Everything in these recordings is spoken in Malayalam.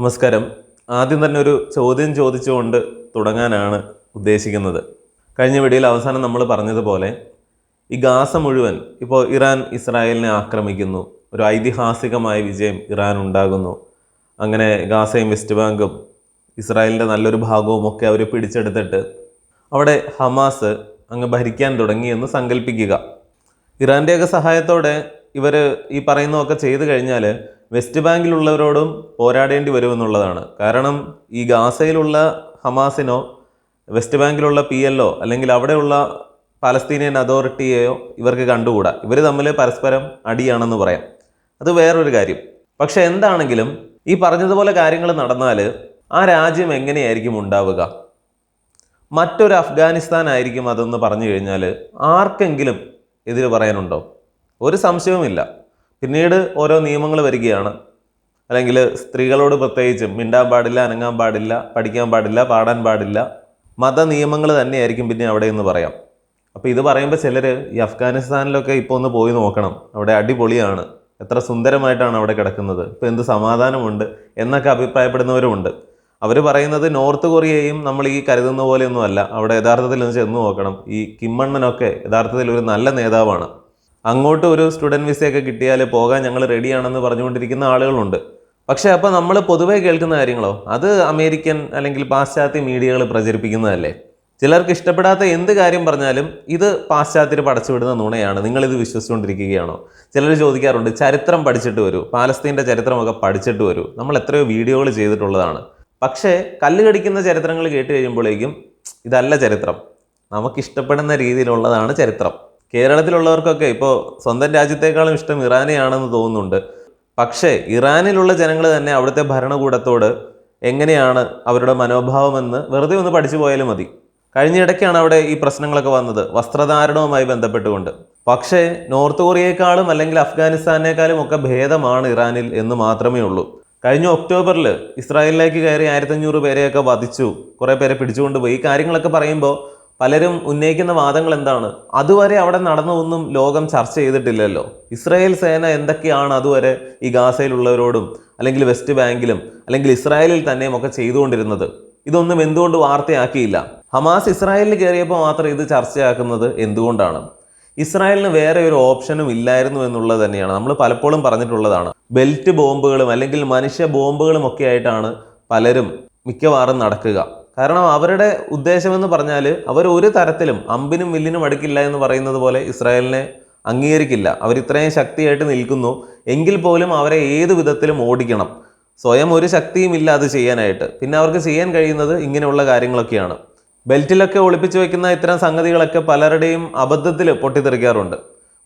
നമസ്കാരം. ആദ്യം തന്നെ ഒരു ചോദ്യം ചോദിച്ചുകൊണ്ട് തുടങ്ങാനാണ് ഉദ്ദേശിക്കുന്നത്. കഴിഞ്ഞ വീഡിയോയിൽ അവസാനം നമ്മൾ പറഞ്ഞതുപോലെ ഈ ഗാസ മുഴുവൻ ഇപ്പോൾ ഇറാൻ ഇസ്രായേലിനെ ആക്രമിക്കുന്നു. ഒരു ഐതിഹാസികമായ വിജയം ഇറാൻ ഉണ്ടാകുന്നു. അങ്ങനെ ഗാസയും വെസ്റ്റ് ബാങ്കും ഇസ്രായേലിന്റെ നല്ലൊരു ഭാഗവും ഒക്കെ അവർ പിടിച്ചെടുത്തിട്ട് അവിടെ ഹമാസ് അങ്ങ് ഭരിക്കാൻ തുടങ്ങിയെന്ന് സങ്കല്പിക്കുക ഇറാന്റെയൊക്കെ സഹായത്തോടെ ഇവർ ഈ പറയുന്നതൊക്കെ ചെയ്തു കഴിഞ്ഞാൽ വെസ്റ്റ് ബാങ്കിലുള്ളവരോടും പോരാടേണ്ടി വരുമെന്നുള്ളതാണ്. കാരണം ഈ ഗാസയിലുള്ള ഹമാസിനോ വെസ്റ്റ് ബാങ്കിലുള്ള പി എല്ലോ അല്ലെങ്കിൽ അവിടെയുള്ള പാലസ്തീനിയൻ അതോറിറ്റിയെയോ ഇവർക്ക് കണ്ടുകൂടാ. ഇവർ തമ്മിൽ പരസ്പരം അടിയാണെന്ന് പറയാം. അത് വേറൊരു കാര്യം. പക്ഷേ എന്താണെങ്കിലും ഈ പറഞ്ഞതുപോലെ കാര്യങ്ങൾ നടന്നാൽ ആ രാജ്യം എങ്ങനെയായിരിക്കും ഉണ്ടാവുക? മറ്റൊരു അഫ്ഗാനിസ്ഥാൻ ആയിരിക്കും അതെന്ന് പറഞ്ഞു കഴിഞ്ഞാൽ ആർക്കെങ്കിലും എതിര് പറയാനുണ്ടോ? ഒരു സംശയവുമില്ല. പിന്നീട് ഓരോ നിയമങ്ങൾ വരികയാണ്. അല്ലെങ്കിൽ സ്ത്രീകളോട് പ്രത്യേകിച്ചും മിണ്ടാൻ പാടില്ല അനങ്ങാൻ പാടില്ല പഠിക്കാൻ പാടില്ല പാടാൻ പാടില്ല. മത നിയമങ്ങൾ തന്നെയായിരിക്കും പിന്നെ അവിടെ എന്ന് പറയാം. അപ്പോൾ ഇത് പറയുമ്പോൾ ചിലർ ഈ അഫ്ഗാനിസ്ഥാനിലൊക്കെ ഇപ്പോൾ ഒന്ന് പോയി നോക്കണം. അവിടെ അടിപൊളിയാണ്. എത്ര സുന്ദരമായിട്ടാണ് അവിടെ കിടക്കുന്നത്. ഇപ്പോൾ എന്ത് സമാധാനമുണ്ട് എന്നൊക്കെ അഭിപ്രായപ്പെടുന്നവരുമുണ്ട്. അവർ പറയുന്നത് നോർത്ത് കൊറിയയും നമ്മൾ ഈ കരുതുന്ന പോലെയൊന്നും അല്ല അവിടെ യഥാർത്ഥത്തിൽ ഒന്ന് ചെന്ന് നോക്കണം. ഈ കിമ്മണ്ണനൊക്കെ യഥാർത്ഥത്തിൽ ഒരു നല്ല നേതാവാണ്. അങ്ങോട്ട് ഒരു സ്റ്റുഡന്റ് വിസയൊക്കെ കിട്ടിയാൽ പോകാൻ ഞങ്ങൾ റെഡിയാണെന്ന് പറഞ്ഞുകൊണ്ടിരിക്കുന്ന ആളുകളുണ്ട്. പക്ഷേ അപ്പോൾ നമ്മൾ പൊതുവേ കേൾക്കുന്ന കാര്യങ്ങളോ? അത് അമേരിക്കൻ അല്ലെങ്കിൽ പാശ്ചാത്യ മീഡിയകൾ പ്രചരിപ്പിക്കുന്നതല്ലേ? ചിലർക്ക് ഇഷ്ടപ്പെടാത്ത എന്ത് കാര്യം പറഞ്ഞാലും ഇത് പാശ്ചാത്യർ പടച്ചുവിടുന്ന നുണയാണ്. നിങ്ങളിത് വിശ്വസിച്ചുകൊണ്ടിരിക്കുകയാണോ? ചിലർ ചോദിക്കാറുണ്ട് ചരിത്രം പഠിച്ചിട്ട് വരൂ പാലസ്തീന്റെ ചരിത്രമൊക്കെ പഠിച്ചിട്ട് വരൂ. നമ്മൾ എത്രയോ വീഡിയോകൾ ചെയ്തിട്ടുള്ളതാണ്. പക്ഷേ കല്ലുകടിക്കുന്ന ചരിത്രങ്ങൾ കേട്ട് കഴിയുമ്പോഴേക്കും ഇതല്ല ചരിത്രം. നമുക്കിഷ്ടപ്പെടുന്ന രീതിയിലുള്ളതാണ് ചരിത്രം. കേരളത്തിലുള്ളവർക്കൊക്കെ ഇപ്പോൾ സ്വന്തം രാജ്യത്തേക്കാളും ഇഷ്ടം ഇറാനെയാണെന്ന് തോന്നുന്നുണ്ട്. പക്ഷേ ഇറാനിലുള്ള ജനങ്ങൾ തന്നെ അവിടുത്തെ ഭരണകൂടത്തോട് എങ്ങനെയാണ് അവരുടെ മനോഭാവമെന്ന് വെറുതെ ഒന്ന് പഠിച്ചു പോയാലും മതി. കഴിഞ്ഞ ഇടയ്ക്കാണ് അവിടെ ഈ പ്രശ്നങ്ങളൊക്കെ വന്നത്. വസ്ത്രധാരണവുമായി ബന്ധപ്പെട്ടുകൊണ്ട്. പക്ഷേ നോർത്ത് കൊറിയയെക്കാളും അല്ലെങ്കിൽ അഫ്ഗാനിസ്ഥാനേക്കാളും ഒക്കെ ഭേദമാണ് ഇറാനിൽ എന്ന് മാത്രമേ ഉള്ളൂ. കഴിഞ്ഞ ഒക്ടോബറിൽ ഇസ്രായേലിലേക്ക് കയറി ആയിരത്തഞ്ഞൂറ് പേരെയൊക്കെ വധിച്ചു. കുറേ പേരെ പിടിച്ചുകൊണ്ട് പോയി. ഈ കാര്യങ്ങളൊക്കെ പറയുമ്പോൾ പലരും ഉന്നയിക്കുന്ന വാദങ്ങൾ എന്താണ്? അതുവരെ അവിടെ നടന്നതൊന്നും ലോകം ചർച്ച ചെയ്തിട്ടില്ലല്ലോ. ഇസ്രായേൽ സേന എന്തൊക്കെയാണ് അതുവരെ ഈ ഗാസയിലുള്ളവരോടും അല്ലെങ്കിൽ വെസ്റ്റ് ബാങ്കിലും അല്ലെങ്കിൽ ഇസ്രായേലിൽ തന്നെയും ഒക്കെ ചെയ്തുകൊണ്ടിരുന്നത്? ഇതൊന്നും എന്തുകൊണ്ട് വാർത്തയാക്കിയില്ല? ഹമാസ് ഇസ്രായേലിൽ കയറിയപ്പോൾ മാത്രം ഇത് ചർച്ചയാക്കുന്നത് എന്തുകൊണ്ടാണ്? ഇസ്രായേലിന് വേറെ ഒരു ഓപ്ഷനും ഇല്ലായിരുന്നു എന്നുള്ളത് തന്നെയാണ്. നമ്മൾ പലപ്പോഴും പറഞ്ഞിട്ടുള്ളതാണ്. ബെൽറ്റ് ബോംബുകളും അല്ലെങ്കിൽ മനുഷ്യ ബോംബുകളും ഒക്കെ ആയിട്ടാണ് പലരും മിക്കവാറും നടക്കുക. കാരണം അവരുടെ ഉദ്ദേശമെന്ന് പറഞ്ഞാൽ അവർ ഒരു തരത്തിലും അമ്പിനും വില്ലിനും അടുക്കില്ല എന്ന് പറയുന്നത് പോലെ ഇസ്രായേലിനെ അംഗീകരിക്കില്ല. അവർ ഇത്രയും ശക്തിയായിട്ട് നിൽക്കുന്നു. എങ്കിൽ പോലും അവരെ ഏത് വിധത്തിലും ഓടിക്കണം. സ്വയം ഒരു ശക്തിയും ഇല്ല അത് ചെയ്യാനായിട്ട്. പിന്നെ അവർക്ക് ചെയ്യാൻ കഴിയുന്നത് ഇങ്ങനെയുള്ള കാര്യങ്ങളൊക്കെയാണ്. ബെൽറ്റിലൊക്കെ ഒളിപ്പിച്ചു വെക്കുന്ന ഇത്തരം സംഗതികളൊക്കെ പലരുടെയും അബദ്ധത്തിൽ പൊട്ടിത്തെറിക്കാറുണ്ട്.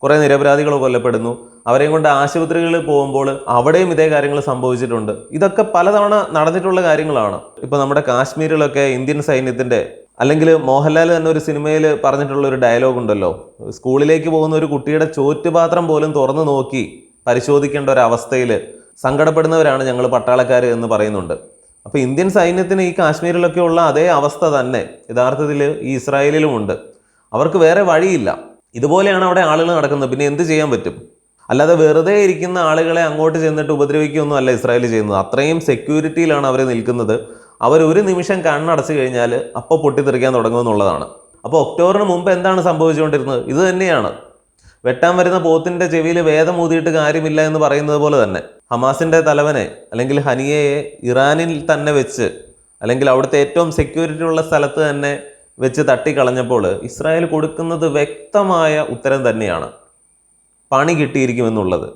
കുറേ നിരപരാധികൾ കൊല്ലപ്പെടുന്നു. അവരെയും കൊണ്ട് ആശുപത്രികളിൽ പോകുമ്പോൾ അവിടെയും ഇതേ കാര്യങ്ങൾ സംഭവിച്ചിട്ടുണ്ട്. ഇതൊക്കെ പലതവണ നടന്നിട്ടുള്ള കാര്യങ്ങളാണ്. ഇപ്പോൾ നമ്മുടെ കാശ്മീരിലൊക്കെ ഇന്ത്യൻ സൈന്യത്തിന്റെ അല്ലെങ്കിൽ മോഹൻലാൽ തന്നെ ഒരു സിനിമയിൽ പറഞ്ഞിട്ടുള്ള ഒരു ഡയലോഗ് ഉണ്ടല്ലോ. സ്കൂളിലേക്ക് പോകുന്ന ഒരു കുട്ടിയുടെ ചോറ്റുപാത്രം പോലും തുറന്നു നോക്കി പരിശോധിക്കേണ്ട ഒരു സങ്കടപ്പെടുന്നവരാണ് ഞങ്ങൾ പട്ടാളക്കാർ എന്ന് പറയുന്നുണ്ട്. അപ്പോൾ ഇന്ത്യൻ സൈന്യത്തിന് ഈ കാശ്മീരിലൊക്കെ ഉള്ള അതേ അവസ്ഥ തന്നെ. യഥാർത്ഥത്തിൽ ഈ ഇസ്രായേലിലുമുണ്ട് അവർക്ക് വേറെ വഴിയില്ല. ഇതുപോലെയാണ് അവിടെ ആളുകൾ നടക്കുന്നത്. പിന്നെ എന്ത് ചെയ്യാൻ പറ്റും? അല്ലാതെ വെറുതെ ഇരിക്കുന്ന ആളുകളെ അങ്ങോട്ട് ചെന്നിട്ട് ഉപദ്രവിക്കുകയൊന്നും അല്ല ഇസ്രായേൽ ചെയ്യുന്നത്. അത്രയും സെക്യൂരിറ്റിയിലാണ് അവർ നിൽക്കുന്നത്. അവർ ഒരു നിമിഷം കണ്ണടച്ചു കഴിഞ്ഞാൽ അപ്പോൾ പൊട്ടിത്തെറിക്കാൻ തുടങ്ങുമെന്നുള്ളതാണ് അപ്പോൾ ഒക്ടോബറിന് മുമ്പ് എന്താണ് സംഭവിച്ചുകൊണ്ടിരുന്നത്? ഇത് തന്നെയാണ്. വെട്ടാൻ വരുന്ന പോത്തിന്റെ ചെവിയിൽ വേദം ഊതിയിട്ട് കാര്യമില്ല എന്ന് പറയുന്നത് പോലെ തന്നെ. ഹമാസിന്റെ തലവനെ അല്ലെങ്കിൽ ഹനിയയെ ഇറാനിൽ തന്നെ വെച്ച് അല്ലെങ്കിൽ അവിടുത്തെ ഏറ്റവും സെക്യൂരിറ്റി ഉള്ള സ്ഥലത്ത് തന്നെ വെച്ച് തട്ടിക്കളഞ്ഞപ്പോൾ ഇസ്രായേൽ കൊടുക്കുന്നത് വ്യക്തമായ ഉത്തരം തന്നെയാണ്. പണി കിട്ടിയിരിക്കുമെന്നുള്ളത്.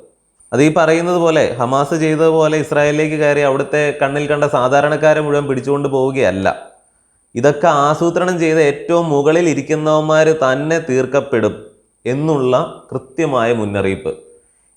അത് ഈ പറയുന്നത് പോലെ ഹമാസ് ചെയ്തതുപോലെ ഇസ്രായേലിലേക്ക് കയറി അവിടുത്തെ കണ്ണിൽ കണ്ട സാധാരണക്കാരെ മുഴുവൻ പിടിച്ചുകൊണ്ട് പോവുകയല്ല. ഇതൊക്കെ ആസൂത്രണം ചെയ്ത ഏറ്റവും മുകളിൽ ഇരിക്കുന്നവന്മാർ തന്നെ തീർക്കപ്പെടും എന്നുള്ള കൃത്യമായ മുന്നറിയിപ്പ്.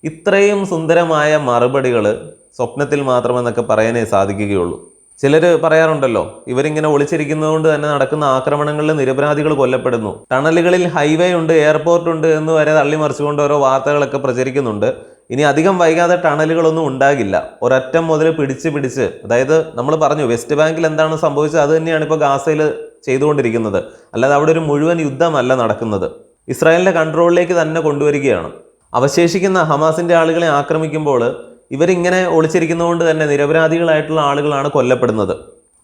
ഇത്രയും സുന്ദരമായ മറുപടികൾ സ്വപ്നത്തിൽ മാത്രമെന്നൊക്കെ പറയാനേ സാധിക്കുകയുള്ളൂ. ചിലർ പറയാറുണ്ടല്ലോ ഇവരിങ്ങനെ ഒളിച്ചിരിക്കുന്നത് കൊണ്ട് തന്നെ നടക്കുന്ന ആക്രമണങ്ങളിൽ നിരപരാധികൾ കൊല്ലപ്പെടുന്നു. ടണലുകളിൽ ഹൈവേ ഉണ്ട് എയർപോർട്ട് ഉണ്ട് എന്ന് വരെ തള്ളിമറിച്ചുകൊണ്ട് ഓരോ വാർത്തകളൊക്കെ പ്രചരിക്കുന്നുണ്ട്. ഇനി അധികം വൈകാതെ ടണലുകളൊന്നും ഉണ്ടാകില്ല. ഒരറ്റം മുതൽ പിടിച്ച് പിടിച്ച് അതായത് നമ്മൾ പറഞ്ഞു വെസ്റ്റ് ബാങ്കിൽ എന്താണ് സംഭവിച്ചത്? അത് തന്നെയാണ് ഇപ്പോൾ ഗാസയിൽ ചെയ്തുകൊണ്ടിരിക്കുന്നത്. അല്ലാതെ അവിടെ ഒരു മുഴുവൻ യുദ്ധമല്ല നടക്കുന്നത്. ഇസ്രായേലിന്റെ കൺട്രോളിലേക്ക് തന്നെ കൊണ്ടുവരികയാണ്. അവശേഷിക്കുന്ന ഹമാസിന്റെ ആളുകളെ ആക്രമിക്കുമ്പോൾ ഇവരിങ്ങനെ ഒളിച്ചിരിക്കുന്നതുകൊണ്ട് തന്നെ നിരപരാധികളായിട്ടുള്ള ആളുകളാണ് കൊല്ലപ്പെടുന്നത്.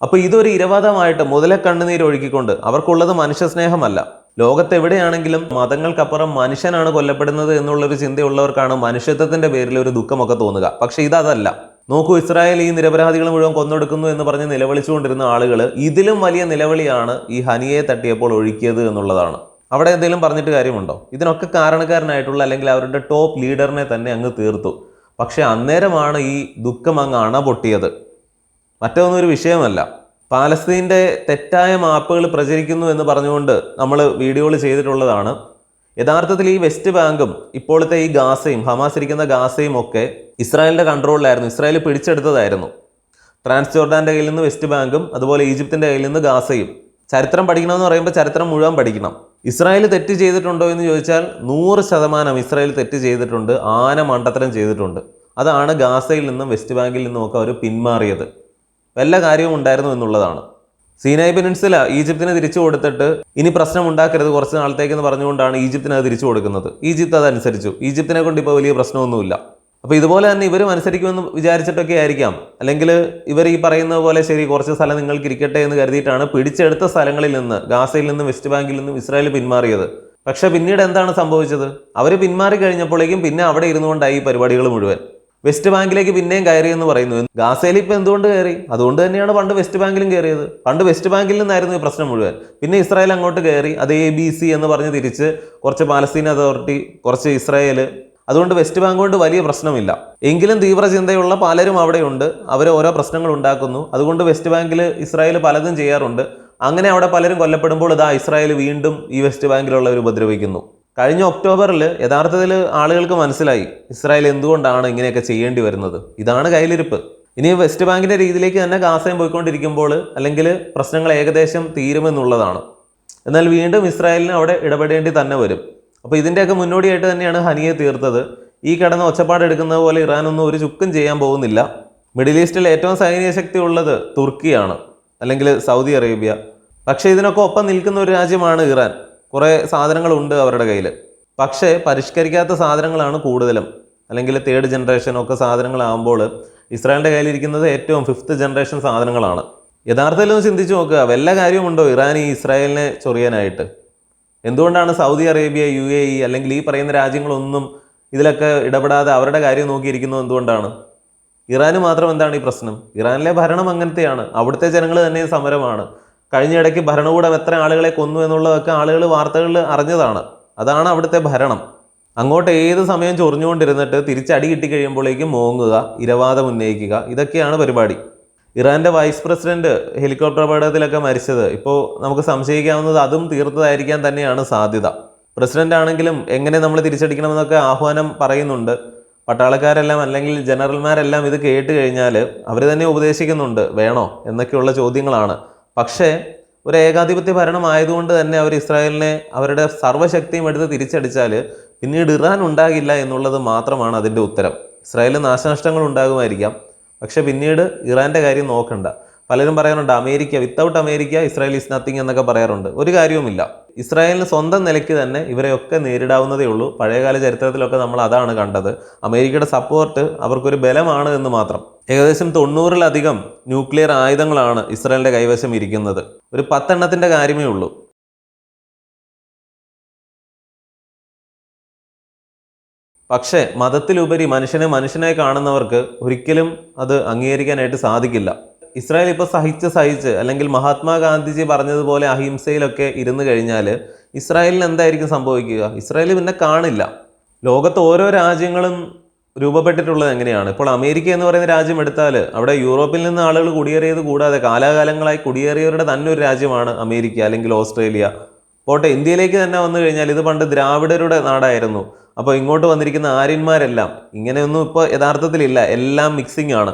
അപ്പോൾ ഇതൊരു ഇരവാദമായിട്ട് മുതലെ കണ്ണുനീര് ഒഴുക്കിക്കൊണ്ട് അവർക്കുള്ളത് മനുഷ്യ സ്നേഹമല്ല ലോകത്തെവിടെയാണെങ്കിലും മതങ്ങൾക്കപ്പുറം മനുഷ്യനാണ് കൊല്ലപ്പെടുന്നത് എന്നുള്ളൊരു ചിന്തയുള്ളവർക്കാണ് മനുഷ്യത്വത്തിന്റെ പേരിൽ ഒരു ദുഃഖമൊക്കെ തോന്നുക. പക്ഷേ ഇതല്ല നോക്കൂ ഇസ്രായേൽ ഈ നിരപരാധികൾ മുഴുവൻ കൊന്നൊടുക്കുന്നു എന്ന് പറഞ്ഞ് നിലവിളിച്ചുകൊണ്ടിരുന്ന ആളുകൾ ഇതിലും വലിയ നിലവിളിയാണ് ഈ ഹനിയെ തട്ടിയപ്പോൾ ഒഴുക്കിയത് എന്നുള്ളതാണ്. അവിടെ എന്തെങ്കിലും പറഞ്ഞിട്ട് കാര്യമുണ്ടോ? ഇതിനൊക്കെ കാരണക്കാരനായിട്ടുള്ള അല്ലെങ്കിൽ അവരുടെ ടോപ്പ് ലീഡറിനെ തന്നെ അങ്ങ് തീർത്തു. പക്ഷെ അന്നേരമാണ് ഈ ദുഃഖം അങ്ങ് അണ പൊട്ടിയത് മറ്റൊന്നും ഒരു വിഷയമല്ല. പാലസ്തീന്റെ തെറ്റായ മാപ്പുകൾ പ്രചരിക്കുന്നു എന്ന് പറഞ്ഞുകൊണ്ട് നമ്മൾ വീഡിയോകൾ ചെയ്തിട്ടുള്ളതാണ്. യഥാർത്ഥത്തിൽ ഈ വെസ്റ്റ് ബാങ്കും ഇപ്പോഴത്തെ ഈ ഗാസയും ഹമാസ് ഇരിക്കുന്ന ഗാസയും ഒക്കെ ഇസ്രായേലിന്റെ കൺട്രോളിലായിരുന്നു. ഇസ്രായേൽ പിടിച്ചെടുത്തതായിരുന്നു. ട്രാൻസ് ജോർഡാന്റെ കയ്യിൽ നിന്ന് വെസ്റ്റ് ബാങ്കും അതുപോലെ ഈജിപ്തിന്റെ കയ്യിൽ നിന്ന് ഗാസയും. ചരിത്രം പഠിക്കണമെന്ന് പറയുമ്പോൾ ചരിത്രം മുഴുവൻ പഠിക്കണം. ഇസ്രായേൽ തെറ്റ് ചെയ്തിട്ടുണ്ടോ എന്ന് ചോദിച്ചാൽ നൂറ് ശതമാനം ഇസ്രായേൽ തെറ്റ് ചെയ്തിട്ടുണ്ട് ആന മണ്ടത്തരം ചെയ്തിട്ടുണ്ട്. അതാണ് ഗാസയിൽ നിന്നും വെസ്റ്റ് ബാങ്കിൽ നിന്നും ഒക്കെ അവർ പിന്മാറിയത്. വല്ല കാര്യവും ഉണ്ടായിരുന്നു എന്നുള്ളതാണ്. സീനായ് പെനിൻസുല ഈജിപ്തിനെ തിരിച്ചു കൊടുത്തിട്ട് ഇനി പ്രശ്നം ഉണ്ടാക്കരുത് കുറച്ച് നാളത്തേക്ക് എന്ന് പറഞ്ഞുകൊണ്ടാണ് ഈജിപ്തിനെ അത് തിരിച്ചു കൊടുക്കുന്നത്. ഈജിപ്ത് അതനുസരിച്ചു. ഈജിപ്തിനെ കൊണ്ട് ഇപ്പോൾ വലിയ പ്രശ്നമൊന്നുമില്ല. അപ്പോൾ ഇതുപോലെ തന്നെ ഇവരും അനുസരിക്കുമെന്ന് വിചാരിച്ചിട്ടൊക്കെ ആയിരിക്കാം. അല്ലെങ്കിൽ ഇവർ ഈ പറയുന്ന പോലെ ശരി കുറച്ച് സ്ഥലം നിങ്ങൾക്ക് ഇരിക്കട്ടെ എന്ന് കരുതിയിട്ടാണ് പിടിച്ചെടുത്ത സ്ഥലങ്ങളിൽ നിന്ന് ഗാസയിൽ നിന്നും വെസ്റ്റ് ബാങ്കിൽ നിന്നും ഇസ്രായേൽ പിന്മാറിയത്. പക്ഷെ പിന്നീട് എന്താണ് സംഭവിച്ചത്? അവർ പിന്മാറി കഴിഞ്ഞപ്പോഴേക്കും പിന്നെ അവിടെ ഇരുന്നുകൊണ്ടായി ഈ പരിപാടികൾ മുഴുവൻ. വെസ്റ്റ് ബാങ്കിലേക്ക് പിന്നെയും കയറി എന്ന് പറയുന്നു. ഗാസയിൽ ഇപ്പോൾ എന്തുകൊണ്ട് കയറി? അതുകൊണ്ട് തന്നെയാണ് പണ്ട് വെസ്റ്റ് ബാങ്കിലും കയറിയത്. പണ്ട് വെസ്റ്റ് ബാങ്കിൽ നിന്നായിരുന്നു ഈ പ്രശ്നം മുഴുവൻ. പിന്നെ ഇസ്രായേൽ അങ്ങോട്ട് കയറി അത് എ ബി സി എന്ന് പറഞ്ഞ് തിരിച്ച് കുറച്ച് പാലസ്തീൻ അതോറിറ്റി കുറച്ച് ഇസ്രായേൽ അതുകൊണ്ട് വെസ്റ്റ് ബാങ്ക് കൊണ്ട് വലിയ പ്രശ്നമില്ല. എങ്കിലും തീവ്ര ചിന്തയുള്ള പലരും അവിടെയുണ്ട്. അവർ ഓരോ പ്രശ്നങ്ങൾ ഉണ്ടാക്കുന്നു. അതുകൊണ്ട് വെസ്റ്റ് ബാങ്കിൽ ഇസ്രായേൽ പലതും ചെയ്യാറുണ്ട്. അങ്ങനെ അവിടെ പലരും കൊല്ലപ്പെടുമ്പോൾ ഇതാ ഇസ്രായേൽ വീണ്ടും ഈ വെസ്റ്റ് ബാങ്കിലുള്ളവർ ഉപദ്രവിക്കുന്നു. കഴിഞ്ഞ ഒക്ടോബറിൽ യഥാർത്ഥത്തിൽ ആളുകൾക്ക് മനസ്സിലായി ഇസ്രായേൽ എന്തുകൊണ്ടാണ് ഇങ്ങനെയൊക്കെ ചെയ്യേണ്ടി വരുന്നത്. ഇതാണ് കയ്യിലിരിപ്പ്. ഇനി വെസ്റ്റ് ബാങ്കിന്റെ രീതിയിലേക്ക് തന്നെ ഗാസയും പോയിക്കൊണ്ടിരിക്കുമ്പോൾ അല്ലെങ്കിൽ പ്രശ്നങ്ങൾ ഏകദേശം തീരുമെന്നുള്ളതാണ്. എന്നാൽ വീണ്ടും ഇസ്രായേലിന് അവിടെ ഇടപെടേണ്ടി തന്നെ വരും. അപ്പോൾ ഇതിന്റെയൊക്കെ മുന്നോടിയായിട്ട് തന്നെയാണ് ഹനിയെ തീർത്തത്. ഈ കിടന്ന് ഒച്ചപ്പാടെടുക്കുന്ന പോലെ ഇറാനൊന്നും ഒരു ചുക്കും ചെയ്യാൻ പോകുന്നില്ല. മിഡിൽ ഈസ്റ്റിൽ ഏറ്റവും സൈനിക ശക്തി ഉള്ളത് തുർക്കിയാണ് അല്ലെങ്കിൽ സൗദി അറേബ്യ. പക്ഷേ ഇതിനൊക്കെ ഒപ്പം നിൽക്കുന്ന ഒരു രാജ്യമാണ് ഇറാൻ. കുറേ സാധനങ്ങളുണ്ട് അവരുടെ കയ്യിൽ പക്ഷേ പരിഷ്കരിക്കാത്ത സാധനങ്ങളാണ് കൂടുതലും. അല്ലെങ്കിൽ തേർഡ് ജനറേഷൻ ഒക്കെ സാധനങ്ങളാകുമ്പോൾ ഇസ്രായേലിന്റെ കയ്യിലിരിക്കുന്നത് ഏറ്റവും ഫിഫ്ത്ത് ജനറേഷൻ സാധനങ്ങളാണ്. യഥാർത്ഥത്തിൽ ഒന്ന് ചിന്തിച്ച് നോക്കുക വല്ല കാര്യമുണ്ടോ ഇറാൻ ഈ ഇസ്രായേലിനെ ചൊറിയാനായിട്ട്? എന്തുകൊണ്ടാണ് Saudi Arabia U A E അല്ലെങ്കിൽ ഈ പറയുന്ന രാജ്യങ്ങളൊന്നും ഇതിലൊക്കെ ഇടപെടാതെ അവരുടെ കാര്യം നോക്കിയിരിക്കുന്നത് എന്തുകൊണ്ടാണ്? ഇറാന് മാത്രം എന്താണ് ഈ പ്രശ്നം? ഇറാനിലെ ഭരണം അങ്ങനത്തെയാണ്. അവിടുത്തെ ജനങ്ങൾ തന്നെ സമരമാണ്. കഴിഞ്ഞ ഇടയ്ക്ക് ഭരണകൂടം എത്ര ആളുകളെ കൊന്നു എന്നുള്ളതൊക്കെ ആളുകൾ വാർത്തകളിൽ അറിഞ്ഞതാണ്. അതാണ് അവിടുത്തെ ഭരണം. അങ്ങോട്ട് ഏത് സമയം ചൊറിഞ്ഞുകൊണ്ടിരുന്നിട്ട് തിരിച്ചടി കിട്ടിക്കഴിയുമ്പോഴേക്കും മോങ്ങുക ഇരവാദം ഉന്നയിക്കുക ഇതൊക്കെയാണ് പരിപാടി. ഇറാന്റെ വൈസ് പ്രസിഡന്റ് ഹെലികോപ്റ്റർ അപകടത്തിലൊക്കെ മരിച്ചത്. ഇപ്പോൾ നമുക്ക് സംശയിക്കാവുന്നത് അതും തീർത്തതായിരിക്കാൻ തന്നെയാണ് സാധ്യത. പ്രസിഡന്റ് ആണെങ്കിലും എങ്ങനെ നമ്മൾ തിരിച്ചടിക്കണമെന്നൊക്കെ ആഹ്വാനം പറയുന്നുണ്ട്. പട്ടാളക്കാരെല്ലാം അല്ലെങ്കിൽ ജനറൽമാരെല്ലാം ഇത് കേട്ട് കഴിഞ്ഞാൽ അവർ തന്നെ ഉപദേശിക്കുന്നുണ്ട്. വേണോ? എന്നൊക്കെയുള്ള ചോദ്യങ്ങളാണ്. പക്ഷേ ഒരു ഏകാധിപത്യ ഭരണം ആയതുകൊണ്ട് തന്നെ അവർ ഇസ്രായേലിനെ അവരുടെ സർവശക്തിയും എടുത്ത് തിരിച്ചടിച്ചാൽ പിന്നീട് ഇറാൻ ഉണ്ടാകില്ല എന്നുള്ളത് മാത്രമാണ് അതിന്റെ ഉത്തരം. ഇസ്രായേലിന് നാശനഷ്ടങ്ങൾ ഉണ്ടാകുമായിരിക്കാം. പക്ഷെ പിന്നീട് ഇറാന്റെ കാര്യം നോക്കണ്ട. പലരും പറയാറുണ്ട് America without America Israel is nothing എന്നൊക്കെ പറയാറുണ്ട്. ഒരു കാര്യവുമില്ല. ഇസ്രായേലിന് സ്വന്തം നിലയ്ക്ക് തന്നെ ഇവരെയൊക്കെ നേരിടാവുന്നതേ ഉള്ളൂ. പഴയകാല ചരിത്രത്തിലൊക്കെ നമ്മൾ അതാണ് കണ്ടത്. അമേരിക്കയുടെ സപ്പോർട്ട് അവർക്കൊരു ബലമാണ് എന്ന് മാത്രം. ഏകദേശം തൊണ്ണൂറിലധികം ന്യൂക്ലിയർ ആയുധങ്ങളാണ് ഇസ്രായേലിന്റെ കൈവശം ഇരിക്കുന്നത്. ഒരു പത്തെണ്ണത്തിന്റെ കാര്യമേ ഉള്ളൂ. പക്ഷേ മതത്തിലുപരി മനുഷ്യനെ മനുഷ്യനായി കാണുന്നവർക്ക് ഒരിക്കലും അത് അംഗീകരിക്കാനായിട്ട് സാധിക്കില്ല. ഇസ്രായേൽ ഇപ്പോൾ സഹിച്ച് സഹിച്ച് അല്ലെങ്കിൽ മഹാത്മാഗാന്ധിജി പറഞ്ഞതുപോലെ അഹിംസയിലൊക്കെ ഇരുന്ന് കഴിഞ്ഞാൽ ഇസ്രായേലിന് എന്തായിരിക്കും സംഭവിക്കുക? ഇസ്രായേൽ പിന്നെ കാണില്ല. ലോകത്ത് ഓരോ രാജ്യങ്ങളും രൂപപ്പെട്ടിട്ടുള്ളത് എങ്ങനെയാണ്? ഇപ്പോൾ അമേരിക്ക എന്ന് പറയുന്ന രാജ്യം എടുത്താൽ അവിടെ യൂറോപ്പിൽ നിന്ന് ആളുകൾ കുടിയേറിയത് കൂടാതെ കാലാകാലങ്ങളായി കുടിയേറിയവരുടെ തന്നെ ഒരു രാജ്യമാണ് അമേരിക്ക അല്ലെങ്കിൽ ഓസ്ട്രേലിയ. പോട്ടെ ഇന്ത്യയിലേക്ക് തന്നെ വന്നു കഴിഞ്ഞാൽ ഇത് പണ്ട് ദ്രാവിഡരുടെ നാടായിരുന്നു. അപ്പോൾ ഇങ്ങോട്ട് വന്നിരിക്കുന്ന ആര്യന്മാരെല്ലാം ഇങ്ങനെയൊന്നും ഇപ്പോൾ യഥാർത്ഥത്തിലില്ല എല്ലാം മിക്സിംഗ് ആണ്.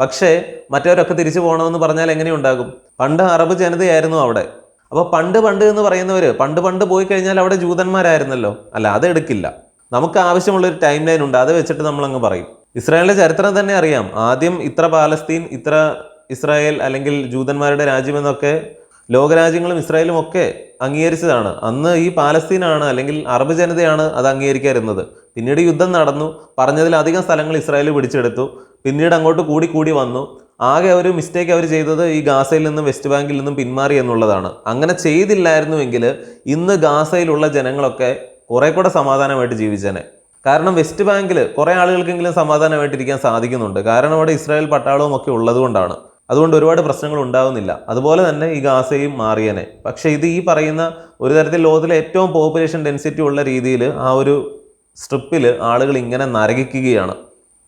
പക്ഷേ മറ്റവരൊക്കെ തിരിച്ചു പോകണമെന്ന് പറഞ്ഞാൽ എങ്ങനെയുണ്ടാകും? പണ്ട് അറബ് ജനതയായിരുന്നു അവിടെ. അപ്പോൾ പണ്ട് പണ്ട് എന്ന് പറയുന്നവർ പണ്ട് പണ്ട് പോയി കഴിഞ്ഞാൽ അവിടെ ജൂതന്മാരായിരുന്നല്ലോ? അല്ല അത് എടുക്കില്ല. നമുക്ക് ആവശ്യമുള്ള ഒരു ടൈം ലൈൻ ഉണ്ട് അത് വെച്ചിട്ട് നമ്മളങ്ങ് പറയും. ഇസ്രായേലിന്റെ ചരിത്രം തന്നെ അറിയാം. ആദ്യം ഇത്ര പാലസ്തീൻ ഇത്ര ഇസ്രായേൽ അല്ലെങ്കിൽ ജൂതന്മാരുടെ രാജ്യമെന്നൊക്കെ ലോകരാജ്യങ്ങളും ഇസ്രായേലും ഒക്കെ അംഗീകരിച്ചതാണ്. അന്ന് ഈ പാലസ്തീനാണ് അല്ലെങ്കിൽ അറബ് ജനതയാണ് അത് അംഗീകരിക്കാതിരുന്നത്. പിന്നീട് യുദ്ധം നടന്നു. പറഞ്ഞതിലധികം സ്ഥലങ്ങൾ ഇസ്രായേൽ പിടിച്ചെടുത്തു. പിന്നീട് അങ്ങോട്ട് കൂടി കൂടി വന്നു. ആകെ ഒരു മിസ്റ്റേക്ക് അവർ ചെയ്തത് ഈ ഗാസയിൽ നിന്നും വെസ്റ്റ് ബാങ്കിൽ നിന്നും പിന്മാറി എന്നുള്ളതാണ്. അങ്ങനെ ചെയ്തില്ലായിരുന്നുവെങ്കിൽ ഇന്ന് ഗാസയിലുള്ള ജനങ്ങളൊക്കെ കുറെ കൂടെ സമാധാനമായിട്ട് ജീവിച്ചേനെ. കാരണം വെസ്റ്റ് ബാങ്കിൽ കുറേ ആളുകൾക്കെങ്കിലും സമാധാനമായിട്ടിരിക്കാൻ സാധിക്കുന്നുണ്ട്. കാരണം അവിടെ ഇസ്രായേൽ പട്ടാളവും ഒക്കെ ഉള്ളതുകൊണ്ടാണ്. അതുകൊണ്ട് ഒരുപാട് പ്രശ്നങ്ങൾ ഉണ്ടാകുന്നില്ല അതുപോലെ തന്നെ ഈ ഗാസയും മാറിയനെ. പക്ഷേ ഇത് ഈ പറയുന്ന ഒരു തരത്തിൽ ലോകത്തിലെ ഏറ്റവും പോപ്പുലേഷൻ ഡെൻസിറ്റി ഉള്ള രീതിയിൽ ആ ഒരു സ്ട്രിപ്പിൽ ആളുകൾ ഇങ്ങനെ നരകിക്കുകയാണ്.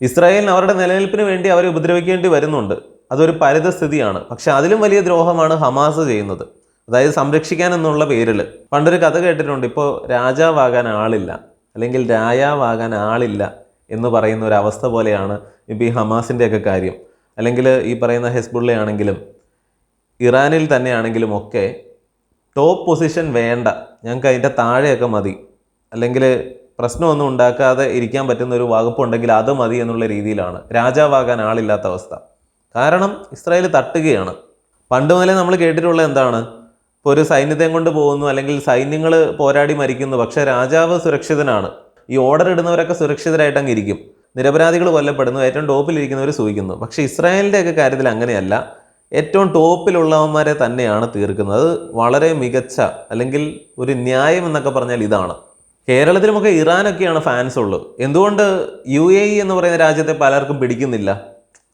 ഇസ്രായേലിന് അവരുടെ നിലനിൽപ്പിന് വേണ്ടി അവരെ ഉപദ്രവിക്കേണ്ടി വരുന്നുണ്ട്. അതൊരു പരിതസ്ഥിതിയാണ്. പക്ഷെ അതിലും വലിയ ദ്രോഹമാണ് ഹമാസ് ചെയ്യുന്നത്. അതായത് സംരക്ഷിക്കാൻ എന്നുള്ള പേരിൽ പണ്ടൊരു കഥ കേട്ടിട്ടുണ്ട് ഇപ്പോൾ രാജാവാകാൻ ആളില്ല അല്ലെങ്കിൽ രായാവാകാൻ ആളില്ല എന്ന് പറയുന്ന ഒരു അവസ്ഥ പോലെയാണ് ഇപ്പോൾ ഈ ഹമാസിന്റെയൊക്കെ കാര്യം. അല്ലെങ്കിൽ ഈ പറയുന്ന ഹെസ്ബുള്ള ആണെങ്കിലും ഇറാനിൽ തന്നെയാണെങ്കിലും ഒക്കെ ടോപ്പ് പൊസിഷൻ വേണ്ട. ഞങ്ങൾക്ക് അതിന്റെ താഴെയൊക്കെ മതി. അല്ലെങ്കിൽ പ്രശ്നമൊന്നും ഉണ്ടാക്കാതെ ഇരിക്കാൻ പറ്റുന്ന ഒരു വകുപ്പുണ്ടെങ്കിൽ അത് മതി എന്നുള്ള രീതിയിലാണ്. രാജാവാകാൻ ആളില്ലാത്ത അവസ്ഥ. കാരണം ഇസ്രായേൽ തട്ടുകയാണ്. പണ്ട് മുതലേ നമ്മൾ കേട്ടിട്ടുള്ള എന്താണ്? ഇപ്പോൾ ഒരു സൈന്യത്തെയും കൊണ്ട് പോകുന്നു അല്ലെങ്കിൽ സൈന്യങ്ങൾ പോരാടി മരിക്കുന്നു. പക്ഷേ രാജാവ് സുരക്ഷിതനാണ്. ഈ ഓർഡർ ഇടുന്നവരൊക്കെ സുരക്ഷിതരായിട്ട് അങ്ങ് ഇരിക്കും. നിരപരാധികൾ കൊല്ലപ്പെടുന്നു. ഏറ്റവും ടോപ്പിലിരിക്കുന്നവർ സൂഹിക്കുന്നു. പക്ഷേ ഇസ്രായേലിന്റെ ഒക്കെ കാര്യത്തിൽ അങ്ങനെയല്ല. ഏറ്റവും ടോപ്പിലുള്ളവന്മാരെ തന്നെയാണ് തീർക്കുന്നത്. അത് വളരെ മികച്ച അല്ലെങ്കിൽ ഒരു ന്യായം എന്നൊക്കെ പറഞ്ഞാൽ ഇതാണ്. കേരളത്തിലുമൊക്കെ ഇറാനൊക്കെയാണ് ഫാൻസ് ഉള്ളത്. എന്തുകൊണ്ട് യു എ ഇ എന്ന് പറയുന്ന രാജ്യത്തെ പലർക്കും പിടിക്കുന്നില്ല?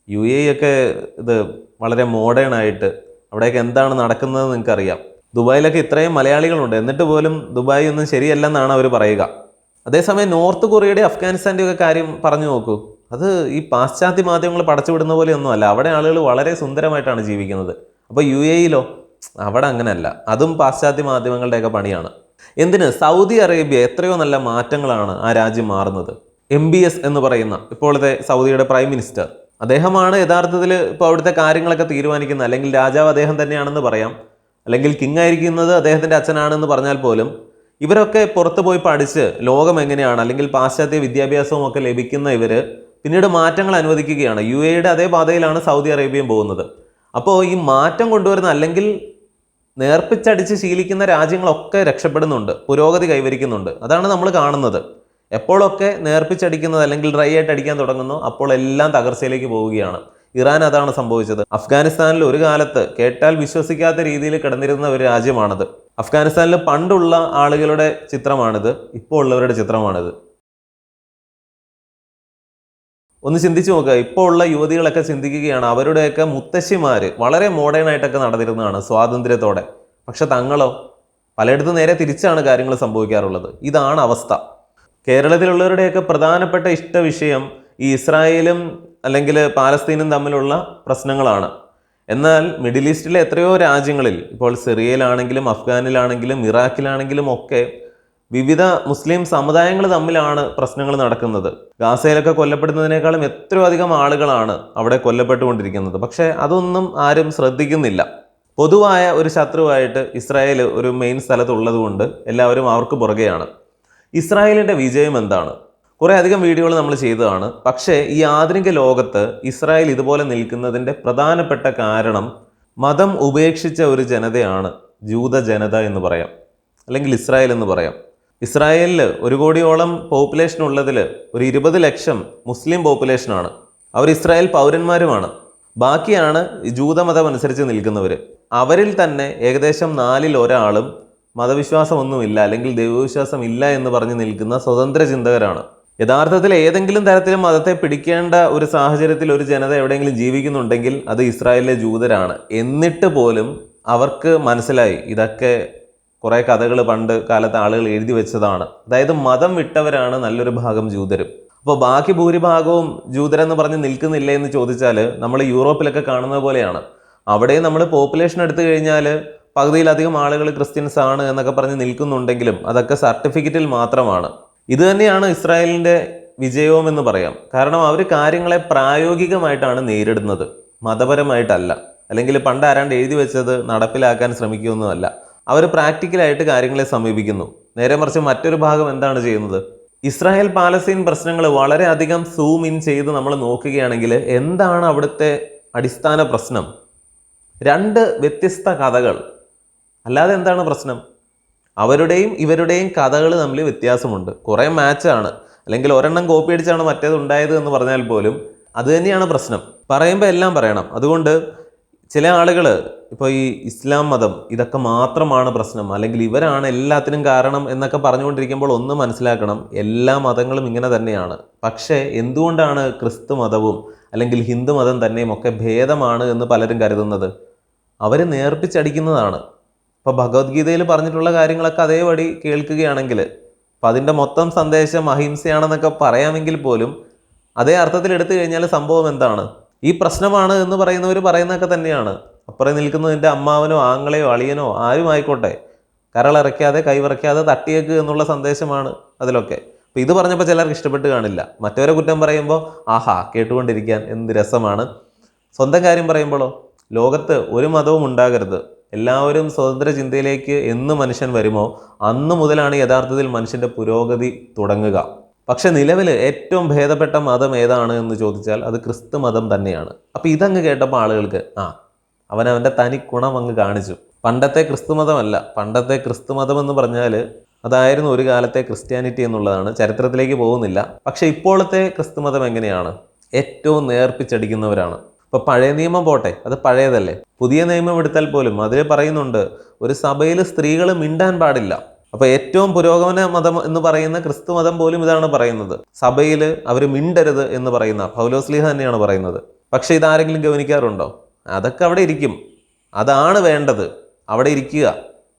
യു എ ഇ ഒക്കെ ഇത് വളരെ മോഡേൺ ആയിട്ട് അവിടെയൊക്കെ എന്താണ് നടക്കുന്നത് നിങ്ങൾക്കറിയാം. ദുബായിലൊക്കെ ഇത്രയും മലയാളികളുണ്ട്. എന്നിട്ട് പോലും ദുബായി ഒന്നും ശരിയല്ലെന്നാണ് അവർ പറയുക. അതേസമയം നോർത്ത് കൊറിയയുടെ അഫ്ഗാനിസ്ഥാന്റെ ഒക്കെ കാര്യം പറഞ്ഞു നോക്കൂ. അത് ഈ പാശ്ചാത്യ മാധ്യമങ്ങൾ പടച്ചുവിടുന്ന പോലെയൊന്നുമല്ല. അവിടെ ആളുകൾ വളരെ സുന്ദരമായിട്ടാണ് ജീവിക്കുന്നത്. അപ്പോൾ യു എ ഇയിലോ അവിടെ അങ്ങനെയല്ല. അതും പാശ്ചാത്യ മാധ്യമങ്ങളുടെയൊക്കെ പണിയാണ്. എന്തിന്? സൗദി അറേബ്യ എത്രയോ നല്ല മാറ്റങ്ങളാണ് ആ രാജ്യം മാറുന്നത്. എം ബി എസ് എന്ന് പറയുന്ന ഇപ്പോഴത്തെ സൗദിയുടെ പ്രൈം മിനിസ്റ്റർ. അദ്ദേഹമാണ് യഥാർത്ഥത്തിൽ ഇപ്പോൾ അവിടുത്തെ കാര്യങ്ങളൊക്കെ തീരുമാനിക്കുന്നത്. അല്ലെങ്കിൽ രാജാവ് അദ്ദേഹം തന്നെയാണെന്ന് പറയാം. അല്ലെങ്കിൽ കിങ് ആയിരിക്കുന്നത് അദ്ദേഹത്തിന്റെ അച്ഛനാണെന്ന് പറഞ്ഞാൽ പോലും ഇവരൊക്കെ പുറത്ത് പോയി പഠിച്ച് ലോകം എങ്ങനെയാണ് അല്ലെങ്കിൽ പാശ്ചാത്യ വിദ്യാഭ്യാസവും ഒക്കെ ലഭിക്കുന്ന ഇവർ പിന്നീട് മാറ്റങ്ങൾ അനുവദിക്കുകയാണ്. യു എയുടെ അതേ പാതയിലാണ് സൗദി അറേബ്യയും പോകുന്നത്. അപ്പോൾ ഈ മാറ്റം കൊണ്ടുവരുന്ന അല്ലെങ്കിൽ നേർപ്പിച്ചടിച്ച് ശീലിക്കുന്ന രാജ്യങ്ങളൊക്കെ രക്ഷപ്പെടുന്നുണ്ട്. പുരോഗതി കൈവരിക്കുന്നുണ്ട്. അതാണ് നമ്മൾ കാണുന്നത്. എപ്പോഴൊക്കെ നേർപ്പിച്ചടിക്കുന്നത് അല്ലെങ്കിൽ ഡ്രൈ ആയിട്ട് അടിക്കാൻ തുടങ്ങുന്നു അപ്പോൾ എല്ലാം തകർച്ചയിലേക്ക് പോവുകയാണ്. ഇറാൻ അതാണ് സംഭവിച്ചത്. അഫ്ഗാനിസ്ഥാനിൽ ഒരു കാലത്ത് കേട്ടാൽ വിശ്വസിക്കാത്ത രീതിയിൽ കിടന്നിരുന്ന ഒരു രാജ്യമാണത്. അഫ്ഗാനിസ്ഥാനിൽ പണ്ടുള്ള ആളുകളുടെ ചിത്രമാണിത് ഇപ്പോൾ ഉള്ളവരുടെ ചിത്രമാണിത്. ഒന്ന് ചിന്തിച്ചു നോക്കുക. ഇപ്പോൾ ഉള്ള യുവതികളൊക്കെ ചിന്തിക്കുകയാണ് അവരുടെയൊക്കെ മുത്തശ്ശിമാർ വളരെ മോഡേൺ ആയിട്ടൊക്കെ നടന്നിരുന്നതാണ് സ്വാതന്ത്ര്യത്തോടെ. പക്ഷെ തങ്ങളോ പലയിടത്തും നേരെ തിരിച്ചാണ് കാര്യങ്ങൾ സംഭവിക്കാറുള്ളത്. ഇതാണ് അവസ്ഥ. കേരളത്തിലുള്ളവരുടെയൊക്കെ പ്രധാനപ്പെട്ട ഇഷ്ട വിഷയം ഈ ഇസ്രായേലും അല്ലെങ്കിൽ പാലസ്തീനും തമ്മിലുള്ള പ്രശ്നങ്ങളാണ്. എന്നാൽ മിഡിൽ ഈസ്റ്റിലെ എത്രയോ രാജ്യങ്ങളിൽ ഇപ്പോൾ സിറിയയിലാണെങ്കിലും അഫ്ഗാനിലാണെങ്കിലും ഇറാഖിലാണെങ്കിലും ഒക്കെ വിവിധ മുസ്ലിം സമുദായങ്ങൾ തമ്മിലാണ് പ്രശ്നങ്ങൾ നടക്കുന്നത്. ഗാസയിലൊക്കെ കൊല്ലപ്പെടുന്നതിനേക്കാളും എത്രയോ അധികം ആളുകളാണ് അവിടെ കൊല്ലപ്പെട്ടുകൊണ്ടിരിക്കുന്നത്. പക്ഷേ അതൊന്നും ആരും ശ്രദ്ധിക്കുന്നില്ല. പൊതുവായ ഒരു ശത്രുവായിട്ട് ഇസ്രായേൽ ഒരു മെയിൻ സ്ഥലത്തുള്ളതുകൊണ്ട് എല്ലാവരും അവർക്ക് പുറകെയാണ്. ഇസ്രായേലിന്റെ വിജയം എന്താണ്? കുറേ അധികം വീഡിയോകൾ നമ്മൾ ചെയ്തതാണ്. പക്ഷേ ഈ ആധുനിക ലോകത്ത് ഇസ്രായേൽ ഇതുപോലെ നിൽക്കുന്നതിന്റെ പ്രധാനപ്പെട്ട കാരണം മതം ഉപേക്ഷിച്ച ഒരു ജനതയാണ് ജൂത ജനത എന്ന് പറയാം. അല്ലെങ്കിൽ ഇസ്രായേൽ എന്ന് പറയാം. ഇസ്രായേലിൽ ഒരു കോടിയോളം പോപ്പുലേഷൻ ഉള്ളതിൽ ഒരു ഇരുപത് ലക്ഷം മുസ്ലിം പോപ്പുലേഷനാണ് അവർ ഇസ്രായേൽ പൗരന്മാരുമാണ്. ബാക്കിയാണ് ജൂതമതം അനുസരിച്ച് നിൽക്കുന്നവർ അവരിൽ തന്നെ ഏകദേശം നാലിൽ ഒരാളും മതവിശ്വാസമൊന്നുമില്ല അല്ലെങ്കിൽ ദൈവവിശ്വാസം ഇല്ല എന്ന് പറഞ്ഞ് നിൽക്കുന്ന സ്വതന്ത്ര ചിന്തകരാണ്. യഥാർത്ഥത്തിൽ ഏതെങ്കിലും തരത്തിൽ മതത്തെ പിടിക്കേണ്ട ഒരു സാഹചര്യത്തിൽ ഒരു ജനത എവിടെയെങ്കിലും ജീവിക്കുന്നുണ്ടെങ്കിൽ അത് ഇസ്രായേലിലെ ജൂതരാണ്. എന്നിട്ട് പോലും അവർക്ക് മനസ്സിലായി. ഇതൊക്കെ കുറേ കഥകൾ പണ്ട് കാലത്ത് ആളുകൾ എഴുതി വെച്ചതാണ്. അതായത് മതം വിട്ടവരാണ് നല്ലൊരു ഭാഗം ജൂതരും. അപ്പോൾ ബാക്കി ഭൂരിഭാഗവും ജൂതരെന്ന് പറഞ്ഞ് നിൽക്കുന്നില്ല എന്ന് ചോദിച്ചാൽ നമ്മൾ യൂറോപ്പിലൊക്കെ കാണുന്നത് പോലെയാണ്. അവിടെ നമ്മൾ പോപ്പുലേഷൻ എടുത്തു കഴിഞ്ഞാൽ പകുതിയിലധികം ആളുകൾ ക്രിസ്ത്യൻസ് ആണ് എന്നൊക്കെ പറഞ്ഞ് നിൽക്കുന്നുണ്ടെങ്കിലും അതൊക്കെ സർട്ടിഫിക്കറ്റിൽ മാത്രമാണ്. ഇത് തന്നെയാണ് ഇസ്രായേലിന്റെ വിജയവും എന്ന് പറയാം. കാരണം അവർ കാര്യങ്ങളെ പ്രായോഗികമായിട്ടാണ് നേരിടുന്നത്. മതപരമായിട്ടല്ല. അല്ലെങ്കിൽ പണ്ട് ആരാണ്ട് എഴുതി വെച്ചത് നടപ്പിലാക്കാൻ ശ്രമിക്കുമെന്നല്ല അവർ പ്രാക്ടിക്കലായിട്ട് കാര്യങ്ങളെ സമീപിക്കുന്നു. നേരെ മറിച്ച് മറ്റൊരു ഭാഗം എന്താണ് ചെയ്യുന്നത്? ഇസ്രായേൽ പാലസ്തീൻ പ്രശ്നങ്ങൾ വളരെയധികം സൂം ഇൻ ചെയ്ത് നമ്മൾ നോക്കുകയാണെങ്കിൽ എന്താണ് അവിടുത്തെ അടിസ്ഥാന പ്രശ്നം? രണ്ട് വ്യത്യസ്ത കഥകൾ. അല്ലാതെ എന്താണ് പ്രശ്നം? അവരുടെയും ഇവരുടെയും കഥകൾ തമ്മിൽ വ്യത്യാസമുണ്ട്. കുറേ മാച്ചാണ്. അല്ലെങ്കിൽ ഒരെണ്ണം കോപ്പി അടിച്ചാണ് മറ്റേത് ഉണ്ടായത് എന്ന് പറഞ്ഞാൽ പോലും അത് തന്നെയാണ് പ്രശ്നം. പറയുമ്പോൾ എല്ലാം പറയണം. അതുകൊണ്ട് ചില ആളുകൾ ഇപ്പോൾ ഈ ഇസ്ലാം മതം ഇതൊക്കെ മാത്രമാണ് പ്രശ്നം. അല്ലെങ്കിൽ ഇവരാണ് എല്ലാത്തിനും കാരണം എന്നൊക്കെ പറഞ്ഞുകൊണ്ടിരിക്കുമ്പോൾ ഒന്ന് മനസ്സിലാക്കണം എല്ലാ മതങ്ങളും ഇങ്ങനെ തന്നെയാണ്. പക്ഷേ എന്തുകൊണ്ടാണ് ക്രിസ്തു മതവും അല്ലെങ്കിൽ ഹിന്ദു മതം തന്നെയും ഒക്കെ ഭേദമാണ് എന്ന് പലരും കരുതുന്നത്? അവർ നേർപ്പിച്ചടിക്കുന്നതാണ്. ഇപ്പോൾ ഭഗവത്ഗീതയിൽ പറഞ്ഞിട്ടുള്ള കാര്യങ്ങളൊക്കെ അതേപടി കേൾക്കുകയാണെങ്കിൽ അപ്പം അതിന്റെ മൊത്തം സന്ദേശം അഹിംസയാണെന്നൊക്കെ പറയാമെങ്കിൽ പോലും അതേ അർത്ഥത്തിൽ എടുത്തു കഴിഞ്ഞാൽ സംഭവം എന്താണ്? ഈ പ്രശ്നമാണ് എന്ന് പറയുന്നവർ പറയുന്നതൊക്കെ തന്നെയാണ്. അപ്പുറം നിൽക്കുന്നതിന്റെ അമ്മാവനോ ആങ്ങളെയോ അളിയനോ ആരുമായിക്കോട്ടെ കരളിറക്കാതെ കൈവിറക്കാതെ തട്ടിയേക്ക് എന്നുള്ള സന്ദേശമാണ് അതിലൊക്കെ. അപ്പോൾ ഇത് പറഞ്ഞപ്പോൾ ചിലർക്ക് ഇഷ്ടപ്പെട്ട് കാണില്ല. മറ്റവരെ കുറ്റം പറയുമ്പോൾ ആഹാ കേട്ടുകൊണ്ടിരിക്കാൻ എന്ത് രസമാണ്. സ്വന്തം കാര്യം പറയുമ്പോഴോ? ലോകത്ത് ഒരു മതവും ഉണ്ടാകരുത്. എല്ലാവരും സ്വതന്ത്ര ചിന്തയിലേക്ക് എന്ന് മനുഷ്യൻ വരുമോ? അന്ന് മുതലാണ് യഥാർത്ഥത്തിൽ മനുഷ്യന്റെ പുരോഗതി തുടങ്ങുക. പക്ഷെ നിലവിൽ ഏറ്റവും ഭേദപ്പെട്ട മതം ഏതാണ് എന്ന് ചോദിച്ചാൽ അത് ക്രിസ്തു മതം തന്നെയാണ്. അപ്പോൾ ഇതങ്ങ് കേട്ടപ്പോൾ ആളുകൾക്ക് ആ അവനവന്റെ തനി ഗുണം അങ്ങ് കാണിച്ചു. പണ്ടത്തെ ക്രിസ്തു മതമല്ല. പണ്ടത്തെ ക്രിസ്തു മതം എന്ന് പറഞ്ഞാൽ അതായിരുന്നു ഒരു കാലത്തെ ക്രിസ്ത്യാനിറ്റി എന്നുള്ളതാണ്. ചരിത്രത്തിലേക്ക് പോകുന്നില്ല. പക്ഷേ ഇപ്പോഴത്തെ ക്രിസ്തു മതം എങ്ങനെയാണ്? ഏറ്റവും നേർപ്പിച്ചടിക്കുന്നവരാണ്. ഇപ്പൊ പഴയ നിയമം പോട്ടെ അത് പഴയതല്ലേ? പുതിയ നിയമം എടുത്താൽ പോലും അതിൽ പറയുന്നുണ്ട് ഒരു സഭയിൽ സ്ത്രീകൾ മിണ്ടാൻ പാടില്ല. അപ്പോൾ ഏറ്റവും പുരോഗമന മതം എന്ന് പറയുന്ന ക്രിസ്തു മതം പോലും ഇതാണ് പറയുന്നത്. സഭയിൽ അവർ മിണ്ടരുത് എന്ന് പറയുന്ന പൗലോസ്ലിഹ തന്നെയാണ് പറയുന്നത്. പക്ഷേ ഇതാരെങ്കിലും ഗവനിക്കാറുണ്ടോ? അതൊക്കെ അവിടെ ഇരിക്കും. അതാണ് വേണ്ടത്. അവിടെ ഇരിക്കുക.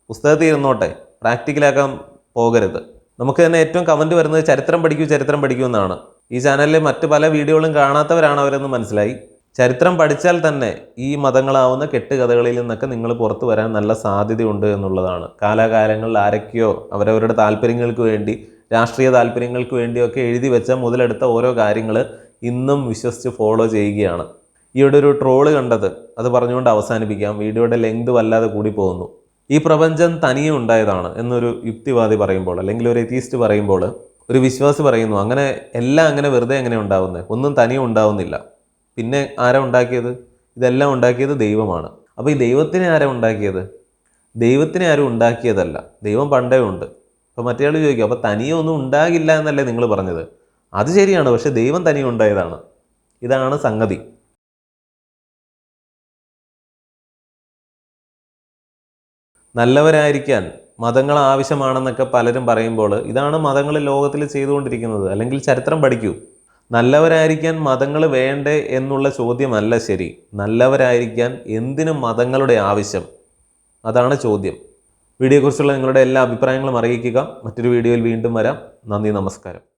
പുസ്തകത്തിൽ ഇരുന്നോട്ടെ പ്രാക്ടിക്കലാക്കാൻ പോകരുത്. നമുക്ക് തന്നെ ഏറ്റവും കമന്റ് വരുന്നത് ചരിത്രം പഠിക്കൂ ചരിത്രം പഠിക്കൂ എന്നാണ്. ഈ ചാനലിലെ മറ്റ് പല വീഡിയോകളും കാണാത്തവരാണ് അവരെന്ന് മനസ്സിലായി. ചരിത്രം പഠിച്ചാൽ തന്നെ ഈ മതങ്ങളാവുന്ന കെട്ടുകഥകളിൽ നിന്നൊക്കെ നിങ്ങൾ പുറത്തു വരാൻ നല്ല സാധ്യതയുണ്ട് എന്നുള്ളതാണ്. കാലാകാലങ്ങളിൽ ആരൊക്കെയോ അവരവരുടെ താല്പര്യങ്ങൾക്ക് വേണ്ടി രാഷ്ട്രീയ താല്പര്യങ്ങൾക്ക് വേണ്ടിയൊക്കെ എഴുതി വെച്ച മുതലെടുത്ത ഓരോ കാര്യങ്ങൾ ഇന്നും വിശ്വസിച്ച് ഫോളോ ചെയ്യുകയാണ്. ഈയിടെ ഒരു ട്രോൾ കണ്ടത് അത് പറഞ്ഞുകൊണ്ട് അവസാനിപ്പിക്കാം. വീഡിയോയുടെ ലെങ്ത് വല്ലാതെ കൂടി പോകുന്നു ഈ പ്രപഞ്ചം തനിയെ ഉണ്ടായതാണ് എന്നൊരു യുക്തിവാദി പറയുമ്പോൾ അല്ലെങ്കിൽ ഒരു എത്തീസ്റ്റ് പറയുമ്പോൾ ഒരു വിശ്വാസി പറയുന്നു അങ്ങനെ എല്ലാം അങ്ങനെ വെറുതെ എങ്ങനെ ഉണ്ടാവുന്നത് ഒന്നും തനിയെ ഉണ്ടാവുന്നില്ല. പിന്നെ ആരാ ഉണ്ടാക്കിയത്? ഇതെല്ലാം ഉണ്ടാക്കിയത് ദൈവമാണ്. അപ്പോൾ ഈ ദൈവത്തിനെ ആരാ ഉണ്ടാക്കിയത്? ദൈവത്തിനെ ആരും ഉണ്ടാക്കിയതല്ല. ദൈവം പണ്ടേ ഉണ്ട്. അപ്പോൾ മറ്റേ ആൾ ചോദിക്കും അപ്പോൾ തനിയെ ഒന്നും ഉണ്ടാകില്ല എന്നല്ലേ നിങ്ങൾ പറഞ്ഞത്? അത് ശരിയാണ് പക്ഷെ ദൈവം തനിയെ ഉണ്ടായതാണ്. ഇതാണ് സംഗതി. നല്ലവരായിരിക്കാൻ മതങ്ങൾ ആവശ്യമാണെന്നൊക്കെ പലരും പറയുമ്പോൾ ഇതാണ് മതങ്ങൾ ലോകത്തിൽ ചെയ്തുകൊണ്ടിരിക്കുന്നത്. അല്ലെങ്കിൽ ചരിത്രം പഠിക്കൂ. നല്ലവരായിരിക്കാൻ മതങ്ങൾ വേണ്ടേ എന്നുള്ള ചോദ്യമല്ല ശരി. നല്ലവരായിരിക്കാൻ എന്തിനും മതങ്ങളുടെ ആവശ്യം? അതാണ് ചോദ്യം. വീഡിയോയെക്കുറിച്ചുള്ള നിങ്ങളുടെ എല്ലാ അഭിപ്രായങ്ങളും അറിയിക്കുക. മറ്റൊരു വീഡിയോയിൽ വീണ്ടും വരാം. നന്ദി നമസ്കാരം.